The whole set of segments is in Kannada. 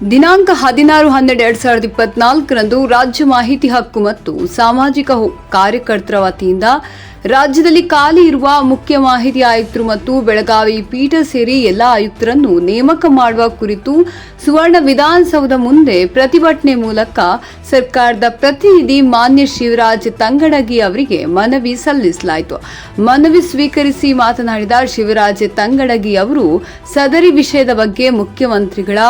ದಿನಾಂಕ ಹದಿನಾರು ಹನ್ನೆರಡು ಎರಡ್ ಸಾವಿರದ ಇಪ್ಪತ್ನಾಲ್ಕರಂದು ರಾಜ್ಯ ಮಾಹಿತಿ ಹಕ್ಕು ಮತ್ತು ಸಾಮಾಜಿಕ ಕಾರ್ಯಕರ್ತರ ವತಿಯಿಂದ ರಾಜ್ಯದಲ್ಲಿ ಖಾಲಿ ಇರುವ ಮುಖ್ಯ ಮಾಹಿತಿ ಆಯುಕ್ತರು ಮತ್ತು ಬೆಳಗಾವಿ ಪೀಠ ಸೇರಿ ಎಲ್ಲ ಆಯುಕ್ತರನ್ನು ನೇಮಕ ಮಾಡುವ ಕುರಿತು ಸುವರ್ಣ ವಿಧಾನಸೌಧ ಮುಂದೆ ಪ್ರತಿಭಟನೆ ಮೂಲಕ ಸರ್ಕಾರದ ಪ್ರತಿನಿಧಿ ಮಾನ್ಯ ಶಿವರಾಜ್ ತಂಗಡಗಿ ಅವರಿಗೆ ಮನವಿ ಸಲ್ಲಿಸಲಾಯಿತು. ಮನವಿ ಸ್ವೀಕರಿಸಿ ಮಾತನಾಡಿದ ಶಿವರಾಜ್ ತಂಗಡಗಿ ಅವರು ಸದರಿ ವಿಷಯದ ಬಗ್ಗೆ ಮುಖ್ಯಮಂತ್ರಿಗಳ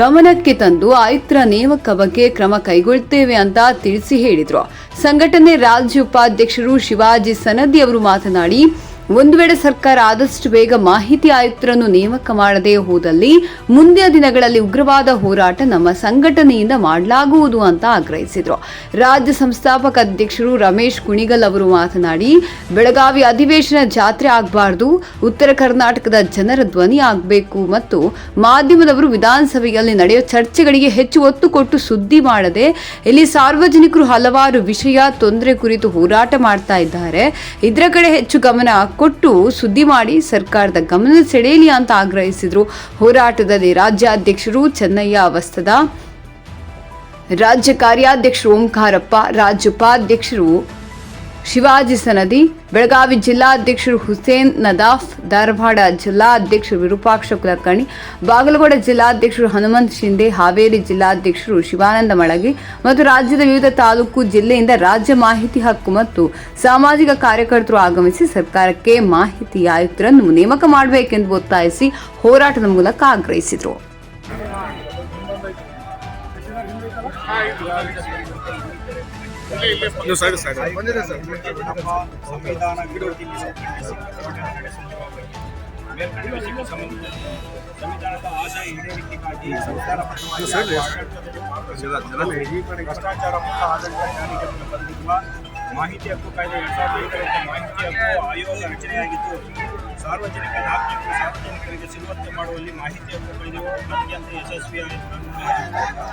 ಗಮನಕ್ಕೆ ತಂದು ಆಯುಕ್ತರ ನೇಮಕ ಬಗ್ಗೆ ಕ್ರಮ ಕೈಗೊಳ್ಳುತ್ತೇವೆ ಅಂತ ತಿಳಿಸಿ ಹೇಳಿದರು. ಸಂಘಟನೆ ರಾಜ್ಯ ಉಪಾಧ್ಯಕ್ಷರು ಶಿವಾಜಿ ಸನದಿ ಅವರು ಮಾತನಾಡಿ ಒಂದು ವೇಳೆ ಸರ್ಕಾರ ಆದಷ್ಟು ಬೇಗ ಮಾಹಿತಿ ಆಯುಕ್ತರನ್ನು ನೇಮಕ ಮಾಡದೇ ಹೋದಲ್ಲಿ ಮುಂದಿನ ದಿನಗಳಲ್ಲಿ ಉಗ್ರವಾದ ಹೋರಾಟ ನಮ್ಮ ಸಂಘಟನೆಯಿಂದ ಮಾಡಲಾಗುವುದು ಅಂತ ಆಗ್ರಹಿಸಿದರು. ರಾಜ್ಯ ಸಂಸ್ಥಾಪಕ ಅಧ್ಯಕ್ಷರು ರಮೇಶ್ ಕುಣಿಗಲ್ ಅವರು ಮಾತನಾಡಿ, ಬೆಳಗಾವಿ ಅಧಿವೇಶನ ಜಾತ್ರೆ ಆಗಬಾರ್ದು, ಉತ್ತರ ಕರ್ನಾಟಕದ ಜನರ ಧ್ವನಿ ಆಗಬೇಕು ಮತ್ತು ಮಾಧ್ಯಮದವರು ವಿಧಾನಸಭೆಯಲ್ಲಿ ನಡೆಯುವ ಚರ್ಚೆಗಳಿಗೆ ಹೆಚ್ಚು ಒತ್ತು ಕೊಟ್ಟು ಸುದ್ದಿ ಮಾಡದೆ, ಇಲ್ಲಿ ಸಾರ್ವಜನಿಕರು ಹಲವಾರು ವಿಷಯ, ತೊಂದರೆ ಕುರಿತು ಹೋರಾಟ ಮಾಡ್ತಾ ಇದ್ದಾರೆ. ಇದರ ಕಡೆ ಹೆಚ್ಚು ಗಮನ ಕೊಟ್ಟು ಸುದ್ದಿ ಮಾಡಿ ಸರ್ಕಾರದ ಗಮನ ಸೆಳೆಯಲಿ ಅಂತ ಆಗ್ರಹಿಸಿದರು. ಹೋರಾಟದಲ್ಲಿ ರಾಜ್ಯಾಧ್ಯಕ್ಷರು ಚೆನ್ನಯ್ಯ ಅವಸ್ತದ ರಾಜ್ಯ ಕಾರ್ಯಾಧ್ಯಕ್ಷರು ಓಂಕಾರಪ್ಪ ರಾಜ್ಯ ಉಪಾಧ್ಯಕ್ಷರು ಶಿವಾಜಿ ಸನದಿ, ಬೆಳಗಾವಿ ಜಿಲ್ಲಾಧ್ಯಕ್ಷರು ಹುಸೇನ್ ನದಾಫ್, ಧಾರವಾಡ ಜಿಲ್ಲಾಧ್ಯಕ್ಷರು ವಿರೂಪಾಕ್ಷ ಕುಲಕರ್ಣಿ, ಬಾಗಲಕೋಟೆ ಜಿಲ್ಲಾಧ್ಯಕ್ಷರು ಹನುಮಂತ್ ಶಿಂದೆ ಹಾವೇರಿ ಜಿಲ್ಲಾಧ್ಯಕ್ಷರು ಶಿವಾನಂದ ಮಳಗಿ ಮತ್ತು ರಾಜ್ಯದ ವಿವಿಧ ತಾಲೂಕು ಜಿಲ್ಲೆಯಿಂದ ರಾಜ್ಯ ಮಾಹಿತಿ ಹಕ್ಕು ಮತ್ತು ಸಾಮಾಜಿಕ ಕಾರ್ಯಕರ್ತರು ಆಗಮಿಸಿ ಸರ್ಕಾರಕ್ಕೆ ಮಾಹಿತಿ ಆಯುಕ್ತರನ್ನು ನೇಮಕ ಮಾಡಬೇಕೆಂದು ಒತ್ತಾಯಿಸಿ ಹೋರಾಟದ ಮೂಲಕ ಆಗ್ರಹಿಸಿದರು. ನೀವು ಸರ್ ಸರ್ ಸಂವಿಧಾನ ಮೇಲ್ಕಂಡ ಸಂವಿಧಾನದ ಆಶಯ ಪಾಲ್ಗೊಳ್ಳುವ ಭ್ರಷ್ಟಾಚಾರ ಮುಕ್ತ ಆಡಳಿತ ಜಾರಿಗೆ ಬಂದಿರುವ ಮಾಹಿತಿ ಹಕ್ಕು ಕಾಯ್ದೆ ಎರಡ್ ಸಾವಿರದ ಮಾಹಿತಿ ಹಕ್ಕು ಆಯೋಗ ರಚನೆಯಾಗಿದ್ದು ಸಾರ್ವಜನಿಕ ನಾಗರಿಕರು ಸಾರ್ವಜನಿಕರಿಗೆ ಸಿಗುವಂತೆ ಮಾಡುವಲ್ಲಿ ಮಾಹಿತಿ ಹಕ್ಕು ಕಾಯ್ದೆಯು ಅತ್ಯಂತ ಯಶಸ್ವಿಯಾಯಿತು ಆದರೆ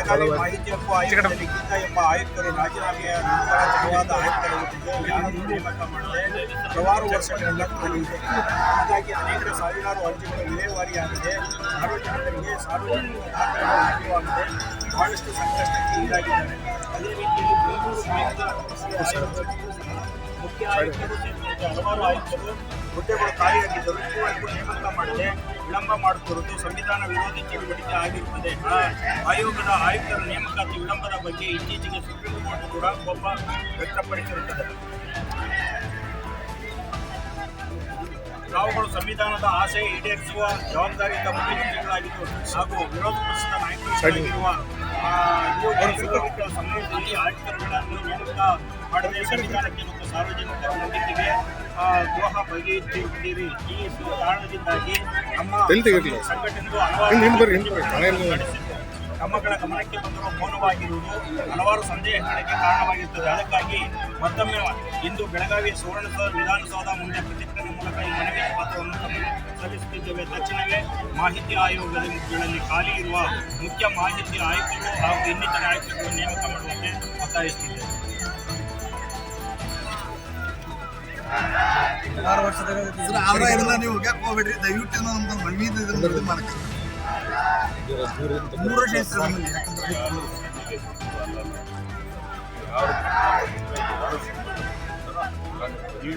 ಬೆಳಗಾವಿ ಮಾಹಿತಿ ಹಕ್ಕು ಆಯೋಗದಲ್ಲಿ ಗೀತಾ ಎಂಬ ಆಯುಕ್ತರು ರಾಜೀನಾಮೆಯ ನಂತರ ಜವಾದ ಆಯುಕ್ತರಾಗುತ್ತಿದ್ದು ಯಾರನ್ನೂ ನೇಮಕ ಮಾಡದೆ ಹಲವಾರು ವರ್ಷಗಳಿಂದ ಖಾಲಿಯಿದೆ ಹೀಗಾಗಿ ಅನೇಕ ಸಾವಿರಾರು ಅರ್ಜಿಗಳು ವಿಲೇವಾರಿಯಾಗಿದೆ ಸಾರ್ವಜನಿಕರಿಗೆ ಸಾರ್ವಜನಿಕ ಖಾತೆಗಳು ಲಭ್ಯವಾಗದೆ ಬಹಳಷ್ಟು ಸಂಕಷ್ಟಕ್ಕೆ ಈಡಾಗಿದ್ದಾರೆ ಅದೇ ರೀತಿಯಲ್ಲಿ ಬೆಂಗಳೂರು ಆಯುಕ್ತ ಮುಖ್ಯ ಆಯುಕ್ತರು ಸೇರಿದಂತೆ ಹಲವಾರು ಆಯುಕ್ತರು ಹುದ್ದೆಗಳು ಖಾಲಿಯಾಗಿದ್ದರು ಇದುವರೆಗೂ ನೇಮಕ ಮಾಡದೆ ವಿಳಂಬ ಮಾಡುತ್ತಿರುವುದು ಸಂವಿಧಾನ ವಿರೋಧಿ ಚಟುವಟಿಕೆ ಆಗಿರುತ್ತದೆ. ಆಯೋಗದ ಆಯುಕ್ತರ ನೇಮಕಾತಿ ವಿಳಂಬದ ಬಗ್ಗೆ ಇತ್ತೀಚೆಗೆ ಸುಪ್ರೀಂ ಕೋರ್ಟ್ ಕೂಡ ಕೋಪ ವ್ಯಕ್ತಪಡಿಸಿರುತ್ತದೆ. ತಾವುಗಳು ಸಂವಿಧಾನದ ಆಶಯ ಈಡೇರಿಸುವ ಜವಾಬ್ದಾರಿಯಿಂದ ಮುಖ್ಯಮಂತ್ರಿಗಳಾಗಿದ್ದು ಹಾಗೂ ವಿರೋಧ ಪಕ್ಷದ ನಾಯಕರಾಗಿರುವ ಸಮಯದಲ್ಲಿ ಆಯುಕ್ತರುಗಳನ್ನು ನೇಮಕ ಮಾಡದೆ ಸಂವಿಧಾನಕ್ಕೆ ಮತ್ತು ಸಾರ್ವಜನಿಕ ನಂಬಿಕೆಗೆ ದ್ರೋಹ ಬಗೆಯುತ್ತಿರುತ್ತೀರಿ ಈ ಕಾರಣದಿಂದಾಗಿ ನಮ್ಮ ಬರ್ರಿ, ಹಲವಾರು ಗಮನಕ್ಕೆ ಬಂದಿರುವ ಮೌನವಾಗಿರುವುದು ಹಲವಾರು ಸಂದೇಹಗಳಿಗೆ ಕಾರಣವಾಗಿರುತ್ತದೆ ಅದಕ್ಕಾಗಿ ಮತ್ತೊಮ್ಮೆ ಇಂದು ಬೆಳಗಾವಿ ಸುವರ್ಣಸೌಧ ವಿಧಾನಸೌಧ ಮುಂದೆ ಪ್ರತಿಭಟನೆ ಮೂಲಕ ಈ ಮನವಿ ಪತ್ರವನ್ನು ಸಲ್ಲಿಸುತ್ತಿದ್ದೇವೆ. ತಕ್ಷಣವೇ ಮಾಹಿತಿ ಆಯೋಗದಲ್ಲಿ ಖಾಲಿ ಇರುವ ಮುಖ್ಯ ಮಾಹಿತಿ ಆಯುಕ್ತರು ಹಾಗೂ ಇನ್ನಿತರ ಆಯುಕ್ತರನ್ನು ನೇಮಕ ಮಾಡುವಂತೆ ಒತ್ತಾಯಿಸುತ್ತಿದ್ದೇವೆ. ಸರ್ ಆದ್ರ ಇದನ್ನ ನೀವು ಹೋಗ್ಯಾಕ ಹೋಗ್ಬೇಡ್ರಿ. ದಯವಿಟ್ಟು ನಮ್ದು ಇದೆ ಇದನ್ನ ಇದು ಮಾಡಕ್ಕೆ. ಮೂರು ವರ್ಷ ಐತಿ ಸರ್ ನಮ್ಮಲ್ಲಿ ಯಾಕಂದ್ರೆ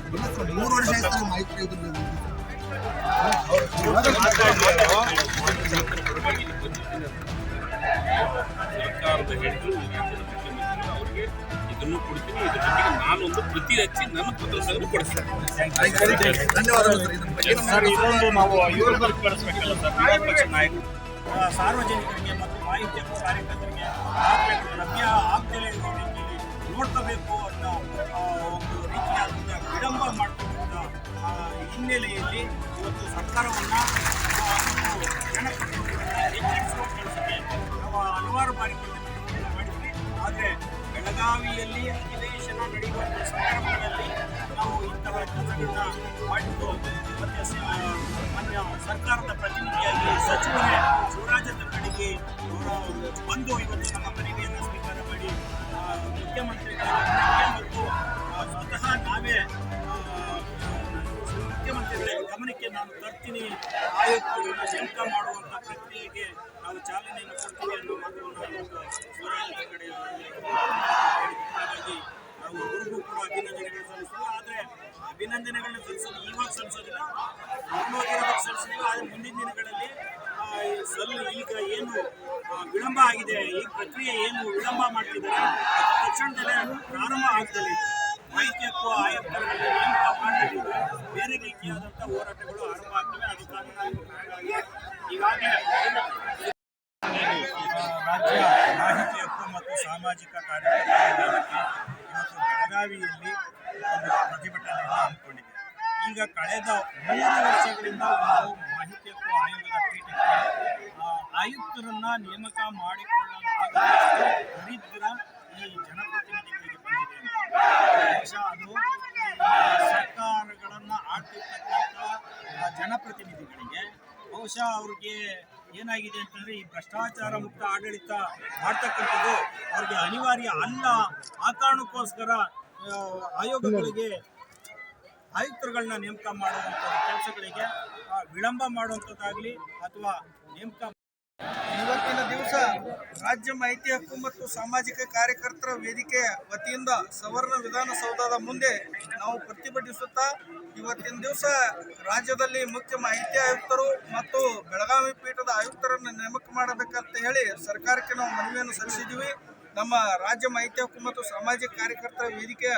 ಇಲ್ಲ ಸರ್ ಮೂರು ವರ್ಷ ಆಯ್ತು ಸರ್ ಮಾಹಿತಿ. ಸರ್ಕಾರದ ಹೆಡ್ರು ಅವರಿಗೆ ಇದನ್ನು ಕೊಡ್ತೀನಿ. ಇದ್ರ ಜೊತೆಗೆ ನಾನೊಂದು ಪ್ರತಿ ಹಚ್ಚಿ ನನ್ನ ಪತ್ರ ಸಹ ಕೊಡಿಸ್ತೇನೆ ಸರ್. ಇದೊಂದು ನಾವು ಇವ್ರಿಗೆ ಕಳಿಸ್ಬೇಕಲ್ಲ ಸರ್. ವಿರೋಧ ನಾಯಕರು. ಸಾರ್ವಜನಿಕರಿಗೆ ಮತ್ತು ಮಾಹಿತಿ ಕಾರ್ಯಕರ್ತರಿಗೆ ಲಭ್ಯ ಆಗ್ತಲೇ ಇರೋ ರೀತಿಯಲ್ಲಿ ನೋಡ್ಕೋಬೇಕು ಅನ್ನೋ ಒಂದು ರೀತಿಯಾದ ವಿಳಂಬ ಮಾಡ್ಕೊಂಡ ಹಿನ್ನೆಲೆಯಲ್ಲಿ ಇವತ್ತು ಸರ್ಕಾರವನ್ನು ಎಚ್ಚರಿಸುವ ಕೆಲಸಕ್ಕೆ ನಾವು ಹಲವಾರು ಬಾರಿ ಆದರೆ ಬೆಳಗಾವಿಯಲ್ಲಿ ಅಧಿವೇಶನ ನಡೆಯುವ ಸಂದರ್ಭದಲ್ಲಿ ನಾವು ಇಂತಹ ಕೆಲಸಗಳನ್ನ ಮಾಡಿದ್ದು ಮತ್ತೆ ಸರ್ಕಾರದ ಪ್ರತಿನಿಧಿಯಾಗಿ ಸಚಿವರೇ ಶಿವರಾಜ ಸಲ್ಲಿಸೋದಿಲ್ಲ ಪೂರ್ವವಾಗಿರೋದಕ್ಕೆ ಸಲ್ಲಿಸ್ತೀವಿ ಆದರೆ ಮುಂದಿನ ದಿನಗಳಲ್ಲಿ ಈ ಈಗ ಏನು ವಿಳಂಬ ಆಗಿದೆ, ಈ ಪ್ರಕ್ರಿಯೆ ಏನು ವಿಳಂಬ ಮಾಡ್ತಿದ್ದಾರೆ ತಕ್ಷಣದಲ್ಲೇ ಪ್ರಾರಂಭ ಆಗ್ತದೆ. ಮಾಹಿತಿ ಹಕ್ಕು ಆಯುಕ್ತರಲ್ಲಿ ನೇಮಕ ಬೇರೆ ರೀತಿಯಾದಂಥ ಹೋರಾಟಗಳು ಆರಂಭ ಆಗ್ತವೆ. ಅದು ನಾವು ಈಗಾಗಲೇ ರಾಜ್ಯ ಮಾಹಿತಿ ಹಕ್ಕು ಮತ್ತು ಸಾಮಾಜಿಕ ಕಾರ್ಯಕರ್ತರ ವೇದಿಕೆ ಇವತ್ತು ಬೆಳಗಾವಿಯಲ್ಲಿ ಒಂದು ಪ್ರತಿಭಟನೆಯನ್ನು ಹಮ್ಮಿಕೊಂಡಿದೆ. ಈಗ ಕಳೆದ ಮೂರು ವರ್ಷಗಳಿಂದ ನಾವು ಮಾಹಿತಿ ಹಕ್ಕು ಆಯೋಗದ ಪೀಠಕ್ಕೆ ಆಯುಕ್ತರನ್ನ ನೇಮಕ ಮಾಡಿಕೊಳ್ಳಲಾಗದಷ್ಟು ದರಿದ್ರ ಈ ಜನಪ್ರತಿನಿಧಿಗಳಿಗೆ ಬಂದಿದೆ. ಬಹುಶಃ ಅದು ಸರ್ಕಾರಗಳನ್ನು ಆಡ್ತಿರ್ತಕ್ಕಂಥ ಜನಪ್ರತಿನಿಧಿಗಳಿಗೆ. ಬಹುಶಃ ಅವ್ರಿಗೆ ಏನಾಗಿದೆ ಅಂತಂದ್ರೆ ಈ ಭ್ರಷ್ಟಾಚಾರ ಮುಕ್ತ ಆಡಳಿತ ಮಾಡ್ತಕ್ಕಂಥದ್ದು ಅವ್ರಿಗೆ ಅನಿವಾರ್ಯ ಅಲ್ಲ. ಆ ಕಾರಣಕ್ಕೋಸ್ಕರ ಆಯೋಗಗಳಿಗೆ ಆಯುಕ್ತರುಗಳನ್ನ ನೇಮಕ ಮಾಡುವಂಥ ಕೆಲಸಗಳಿಗೆ ವಿಳಂಬ ಮಾಡುವಂಥದ್ದಾಗಲಿ ಅಥವಾ ನೇಮಕ ಇವತ್ತಿನ ದಿವಸ ರಾಜ್ಯ ಮಾಹಿತಿ ಹಕ್ಕು ಮತ್ತು ಸಾಮಾಜಿಕ ಕಾರ್ಯಕರ್ತರ ವೇದಿಕೆಯ ವತಿಯಿಂದ ಸವರ್ಣ ವಿಧಾನಸೌಧದ ಮುಂದೆ ನಾವು ಪ್ರತಿಭಟಿಸುತ್ತಾ ಇವತ್ತಿನ ದಿವಸ ರಾಜ್ಯದಲ್ಲಿ ಮುಖ್ಯ ಮಾಹಿತಿ ಆಯುಕ್ತರು ಮತ್ತು ಬೆಳಗಾವಿ ಪೀಠದ ಆಯುಕ್ತರನ್ನು ನೇಮಕ ಮಾಡಬೇಕಂತ ಹೇಳಿ ಸರ್ಕಾರಕ್ಕೆ ನಾವು ಮನವಿಯನ್ನು ಸಲ್ಲಿಸಿದ್ದೀವಿ. ನಮ್ಮ ರಾಜ್ಯ ಮಾಹಿತಿ ಹಕ್ಕು ಮತ್ತು ಸಾಮಾಜಿಕ ಕಾರ್ಯಕರ್ತರ ವೇದಿಕೆಯ